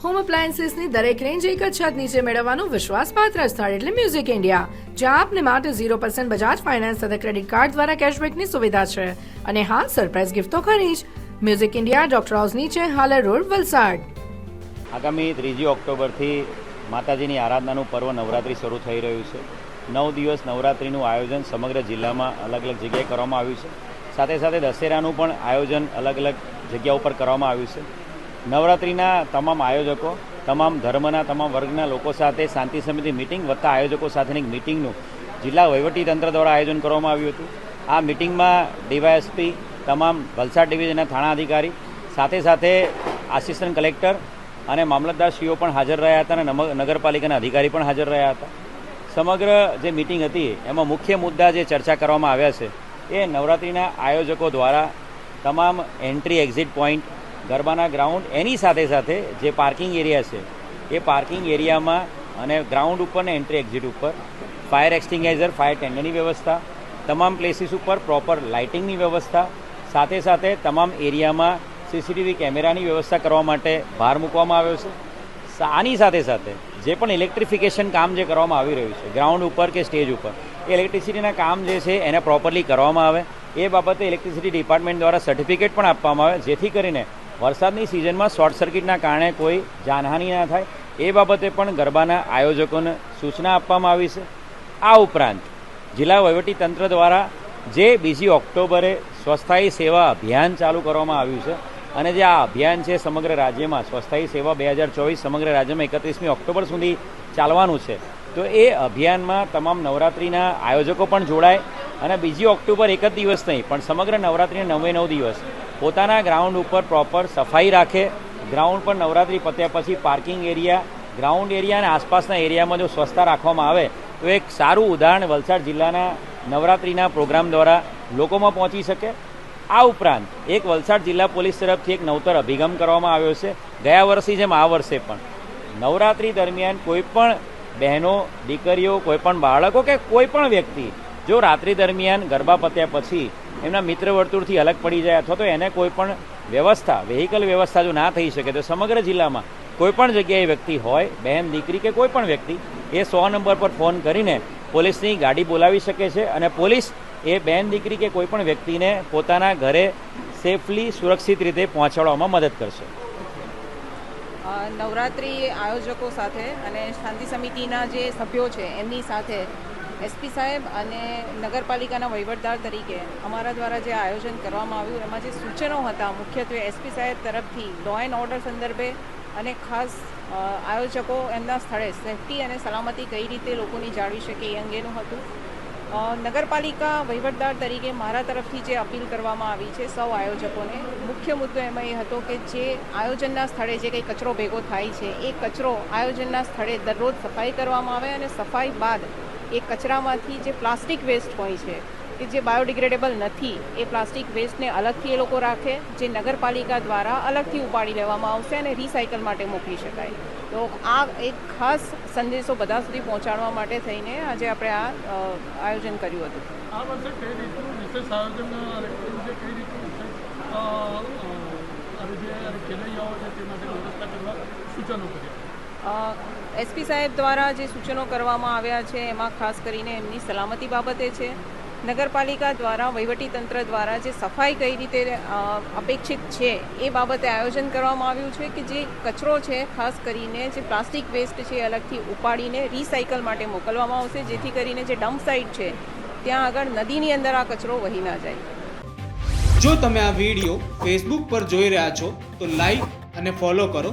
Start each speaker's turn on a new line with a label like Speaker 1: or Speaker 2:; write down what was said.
Speaker 1: Home અપ્લાયન્સીસની દરેક range એક જ છત નીચે મેળવવાનું વિશ્વાસપાત્ર સ્થળ એટલે મ્યુઝિક ઇન્ડિયા જ્યાં આપને માટે ઝીરો પર્સન્ટ બજાજ ફાઇનાન્સ સાથે ક્રેડિટ કાર્ડ દ્વારા કેશબેકની સુવિધા છે. અને હા સરપ્રાઇઝ ગિફ્ટ તો ખરી જ. મ્યુઝિક ઇન્ડિયા ડોક્ટર હાઉસ નીચે હાલર રોડ વલસાડ.
Speaker 2: આગામી ત્રીજી ઓક્ટોબરથી માતાજીની આરાધનાનું પર્વ નવરાત્રિ શરૂ થઈ રહ્યું છે. નવ દિવસ નવરાત્રિનું આયોજન સમગ્ર જિલ્લામાં અલગ અલગ જગ્યાએ કરવામાં આવ્યું છે. સાથે સાથે દશેરાનું પણ આયોજન અલગ અલગ જગ્યા ઉપર કરવામાં આવ્યું છે. નવરાત્રિના તમામ આયોજકો, તમામ ધર્મના, તમામ વર્ગના લોકો સાથે શાંતિ સમિતિ મિટિંગ વત્તા આયોજકો સાથેની એક મિટિંગનું જિલ્લા વહીવટીતંત્ર દ્વારા આયોજન કરવામાં આવ્યું હતું. આ મિટિંગમાં ડીવાયએસપી, તમામ વલસાડ ડિવિઝનના થાણા અધિકારી, સાથે સાથે આસિસ્ટન્ટ કલેક્ટર અને મામલતદારશ્રીઓ પણ હાજર રહ્યા હતા અને નગરપાલિકાના અધિકારી પણ હાજર રહ્યા હતા. સમગ્ર જે મિટિંગ હતી, એમાં મુખ્ય મુદ્દા જે ચર્ચા કરવામાં આવ્યા છે, એ નવરાત્રિના આયોજકો દ્વારા તમામ એન્ટ્રી, એક્ઝિટ પોઈન્ટ ગરબાના ગ્રાઉન્ડ એની સાથે સાથે જે પાર્કિંગ એરિયા છે, એ પાર્કિંગ એરિયામાં અને ગ્રાઉન્ડ ઉપર ને એન્ટ્રી એક્ઝિટ ઉપર ફાયર એક્સટિંગાઇઝર ફાયર ટેન્ડરની વ્યવસ્થા, તમામ પ્લેસીસ ઉપર પ્રોપર લાઇટિંગની વ્યવસ્થા, સાથે સાથે તમામ એરિયામાં સીસીટીવી કેમેરાની વ્યવસ્થા કરવા માટે ભાર મૂકવામાં આવ્યો છે. આની સાથે સાથે જે પણ ઇલેક્ટ્રિફિકેશન કામ જે કરવામાં આવી રહ્યું છે ગ્રાઉન્ડ ઉપર કે સ્ટેજ ઉપર, એ ઇલેક્ટ્રિસિટીના કામ જે છે એને પ્રોપરલી કરવામાં આવે. એ બાબતે ઇલેક્ટ્રિસિટી ડિપાર્ટમેન્ટ દ્વારા સર્ટિફિકેટ પણ આપવામાં આવે, જેથી કરીને વરસાદની સિઝનમાં શોર્ટ સર્કિટના કારણે કોઈ જાનહાનિ ના થાય. એ બાબતે પણ ગરબાના આયોજકોને સૂચના આપવામાં આવી છે. આ ઉપરાંત જિલ્લા વહીવટી તંત્ર દ્વારા જે બીજી ઓક્ટોબરે સ્વસ્થાયી સેવા અભિયાન ચાલુ કરવામાં આવ્યું છે અને જે આ અભિયાન છે સમગ્ર રાજ્યમાં, સ્વસ્થાયી સેવા બે હજાર ચોવીસ સમગ્ર રાજ્યમાં એકત્રીસમી ઓક્ટોબર સુધી ચાલવાનું છે. તો એ અભિયાનમાં તમામ નવરાત્રિના આયોજકો પણ જોડાય અને બીજી ઓક્ટોબર એક જ દિવસ નહીં, પણ સમગ્ર નવરાત્રિના નવે નવ દિવસ પોતાના ગ્રાઉન્ડ ઉપર પ્રોપર સફાઈ રાખે. ગ્રાઉન્ડ પર નવરાત્રિ પત્યા પછી પાર્કિંગ એરિયા ગ્રાઉન્ડ એરિયા અને આસપાસના એરિયામાં જો સ્વચ્છતા રાખવામાં આવે, તો એક સારું ઉદાહરણ વલસાડ જિલ્લાના નવરાત્રિના પ્રોગ્રામ દ્વારા લોકોમાં પહોંચી શકે. આ ઉપરાંત એક વલસાડ જિલ્લા પોલીસ તરફથી એક નવતર અભિગમ કરવામાં આવ્યો છે. ગયા વર્ષની જેમ આ વર્ષે પણ. નવરાત્રિ દરમિયાન કોઈ પણ બહેનો, દીકરીઓ, કોઈ પણ બાળકો કે કોઈ પણ વ્યક્તિ જો રાત્રિ દરમિયાન ગરબા પત્યા પછી એમના મિત્ર વર્તુળથી અલગ પડી જાય અથવા તો એને કોઈ પણ વ્યવસ્થા વેહિકલ વ્યવસ્થા જો ના થઈ શકે તો સમગ્ર જિલ્લામાં કોઈ પણ જગ્યાએ વ્યક્તિ હોય, બહેન, દીકરી કે કોઈ પણ વ્યક્તિ એ સો નંબર પર ફોન કરીને પોલીસની ગાડી બોલાવી શકે છે અને પોલીસ એ બહેન, દીકરી કે કોઈ પણ વ્યક્તિને પોતાના ઘરે સેફલી સુરક્ષિત રીતે પહોંચાડવામાં મદદ કરશે.
Speaker 3: નવરાત્રિ આયોજકો સાથે અને શાંતિ સમિતિના જે સભ્યો છે એમની સાથે એસપી સાહેબ અને નગરપાલિકાના વહીવટદાર તરીકે અમારા દ્વારા જે આયોજન કરવામાં આવ્યું, એમાં જે સૂચનો હતા, મુખ્યત્વે એસપી સાહેબ તરફથી લો એન્ડ ઓર્ડર સંદર્ભે અને ખાસ આયોજકો એમના સ્થળે સેફટી અને સલામતી કઈ રીતે લોકોની જાળવી શકે એ અંગેનું હતું. નગરપાલિકા વહીવટદાર તરીકે મારા તરફથી જે અપીલ કરવામાં આવી છે સૌ આયોજકોને, મુખ્ય મુદ્દો એમાં એ હતો કે જે આયોજનના સ્થળે જે કંઈ કચરો ભેગો થાય છે, એ કચરો આયોજનના સ્થળે દરરોજ સફાઈ કરવામાં આવે અને સફાઈ બાદ એ કચરામાંથી જે પ્લાસ્ટિક વેસ્ટ હોય છે, કે જે બાયોડિગ્રેડેબલ નથી, એ પ્લાસ્ટિક વેસ્ટને અલગથી એ લોકો રાખે, જે નગરપાલિકા દ્વારા અલગથી ઉપાડી લેવામાં આવશે અને રિસાયકલ માટે મોકલી શકાય. તો આ એક ખાસ સંદેશો બધા સુધી પહોંચાડવા માટે થઈને આજે આપણે આ આયોજન કર્યું હતું.
Speaker 4: સૂચનો કર્યા.
Speaker 3: એસપી સાહેબ દ્વારા જે સૂચનો કરવામાં આવ્યા છે, એમાં ખાસ કરીને એમની સલામતી બાબતે છે. નગરપાલિકા દ્વારા વહીવટીતંત્ર દ્વારા જે સફાઈ કઈ રીતે અપેક્ષિત છે, એ બાબતે આયોજન કરવામાં આવ્યું છે કે જે કચરો છે, ખાસ કરીને જે પ્લાસ્ટિક વેસ્ટ છે અલગથી ઉપાડીને રિસાયકલ માટે મોકલવામાં આવશે, જેથી કરીને જે ડમ્પ સાઇટ છે, ત્યાં આગળ નદીની અંદર આ કચરો વહી ના જાય.
Speaker 5: જો તમે આ વીડિયો ફેસબુક પર જોઈ રહ્યા છો, તો લાઈક અને ફોલો કરો.